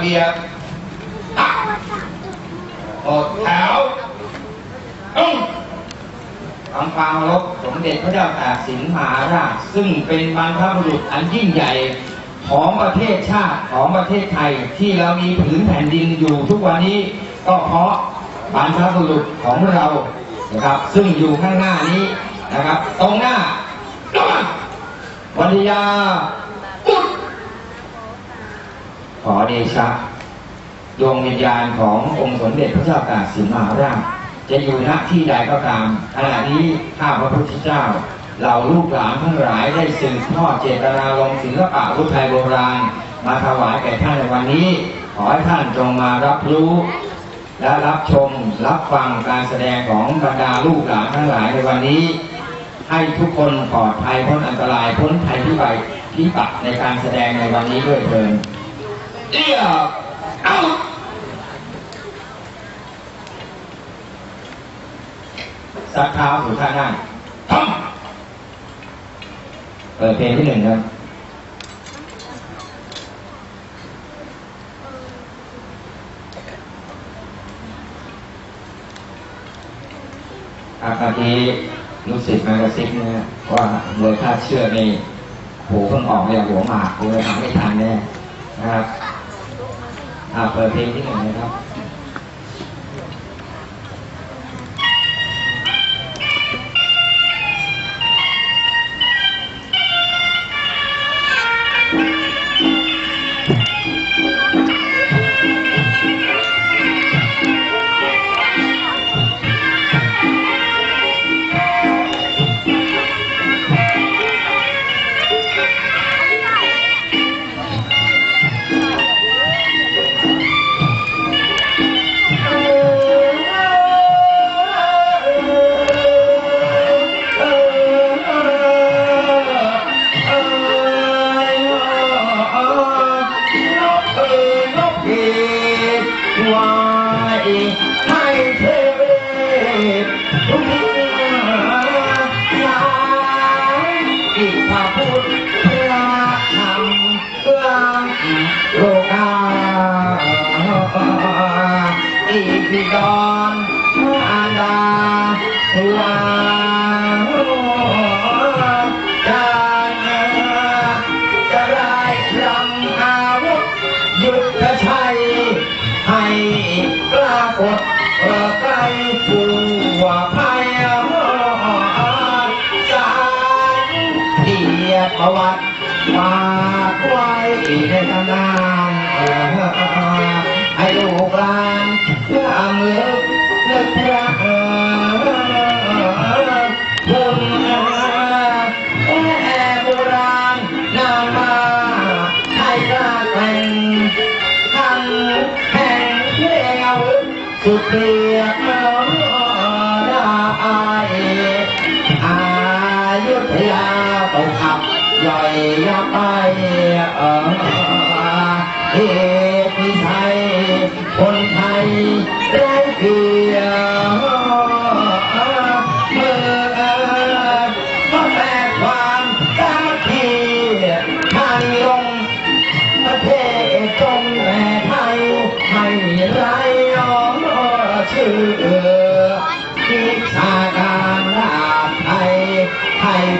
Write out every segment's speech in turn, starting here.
เบียบตักหมดแถวต้องทำความเคารพสมเด็จพระเจ้าตากสินมหาราช ซึ่งเป็นบรรพบุรุษอันยิ่งใหญ่ของประเทศชาติของประเทศไทยที่เรามีผืนแผ่นดินอยู่ทุกวันนี้ก็เพราะบรรพบุรุษของเรานะครับ ซึ่งอยู่ข้างหน้านี้นะครับ ตรงหน้า วันยา อเดชะดวงวิญญาณขององค์สมเด็จพระเจ้าตากสินมหาราชจะอยู่ณที่ใดก็ตามขณะนี้ข้าพระพุทธเจ้าเราลูกหลานทั้งหลายได้สืบทอดเจตนารมณ์ศิลปะพุทธไทยโบราณ มาถวายแก่ท่านในวันนี้ ขอให้ท่านจงมารับรู้ และรับชมรับฟังการแสดงของบรรดาลูกหลานทั้งหลายในวันนี้ ให้ทุกคนปลอดภัยพ้นอันตรายพ้นภัยพิบัติพิบัติในการแสดงในวันนี้ด้วยเถิน เอียเอ้าสักเท้าสู่ท่านั่งเปิดเพลงที่หนึ่งครับครับเมื่รู้สึกมากระซิบนะว่าเลยถ้าเชื่อนี่โหเพิ่งออกเลยหัวหมากกูเลยทำไม่ทันแน่นะครับ อ่าเปิดเพลงที่หนึ่งนะครับ อีกพิดอนอาดาตัวการจะได้รำอาวุธยุทธชัย ให้ปรากฏเปิดไกลผู้ว่าภัยสารเกียประวัติฝาไว้ในตำนานให้ลูกหลาน ได้อายุทยาตกขับย่อยยับไปเออ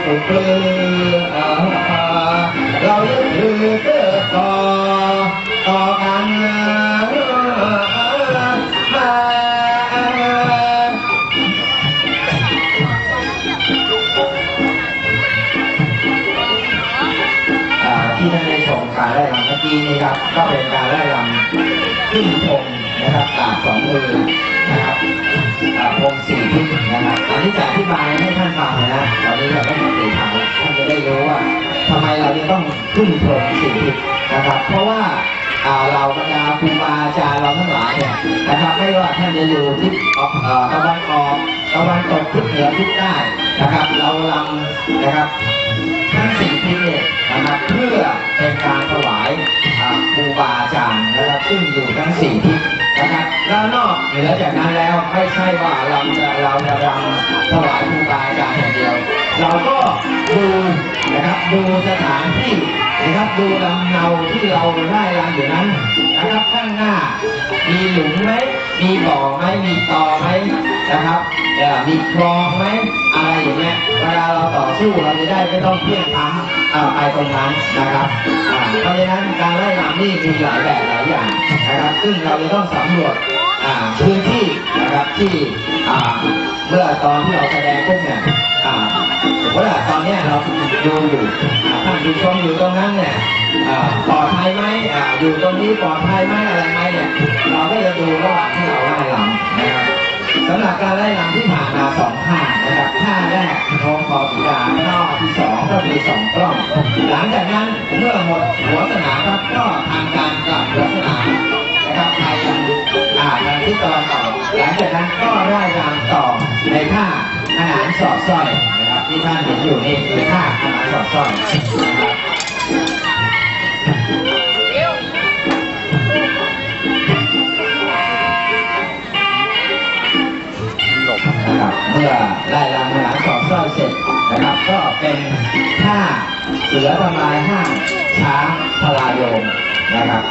ถูกปลือเรายึดถือเกิดต่อต่อกันที่ท่านได้ชมการไล่รำเมื่อกี้นี้ครับก็เป็นการไล่รำขึ้นชม นะครับตาสองมือนะครับอาพงสี่ทิศนะครับอันนี้จะอธิบายให้ท่านฟังนะตอนนี้เราได้มาตีทางแล้วท่านจะได้รู้ว่าทำไมเราจะต้องขึ้นพงสี่ทิศนะครับ เพราะว่าอาเราบรรดาครูบาอาจารย์เราทั้งหลายเนี่ยนะครับไม่ว่าท่านจะอยู่ทิศตะวันออกตะวันตกทิศเหนือทิศใต้นะครับ เราลำนะครับทั้งสี่ที่นี่นะครับเพื่อเป็นการถวายอ่าครูบาอาจารย์นะครับซึ่งอยู่ทั้งสี่ทิศ นะครับแล้วนอกเหนือจากนั้นแล้วไม่ใช่ว่าเราจะเราจะรำถวายครูบาอาจารย์อย่างเดียว เราก็ดูนะครับดูสถานที่นะครับดูลำเนาที่เราได้รำอยู่นั้นนะครับข้างหน้ามีหลุมไหม มีบ่อไหมมีตอไหมนะครับเอ่อมีคลองไหมอะไรอย่างเงี้ยเวลาเราต่อสู้เราจะได้ไม่ต้องเพี้ยนพังเอ่อไปตรงนั้นนะครับเพราะฉะนั้นการไล่ลำนี่มีหลายแบบหลายอย่างนะครับ ซึ่งเราจะต้องสำรวจอ่าพื้นที่นะครับที่อ่าเมื่อตอนที่เราแสดงปุ๊บเนี่ยอ่า ว่าตอนนี้เราดูอยู่อ่าท่านดูชมอยู่ตรงนั้นเนี่ยปลอดภัยไหมอยู่ตรงนี้ปลอดภัยไหมอะไรไหมเนี่ยเราก็จะดูระหว่างที่เราไล่ลำนะครับสำหรับการไล่ลำที่ผ่านมาสองท่านะครับท่าแรกโน้มคอสีดาท่าที่สองก็มีสองกล้อง หลังจากนั้นเมื่อหมดหัวสนามครับก็ทำการกลับหัวสนามนะครับไปยังอ่าทางที่ตะวันอหลังจากนั้นก็ไล่ลำต่อในท่าขนานสอดสร้อย ที่ท่านเห็นอยู่นี่คือท่าขนานสอดสร้อยนะครับนะครับเมื่อไล่ลำขนานสอดสร้อยเสร็จนะครับ ก็เป็นท่าเสือทำลายห้างช้างพลายโยมนะครับ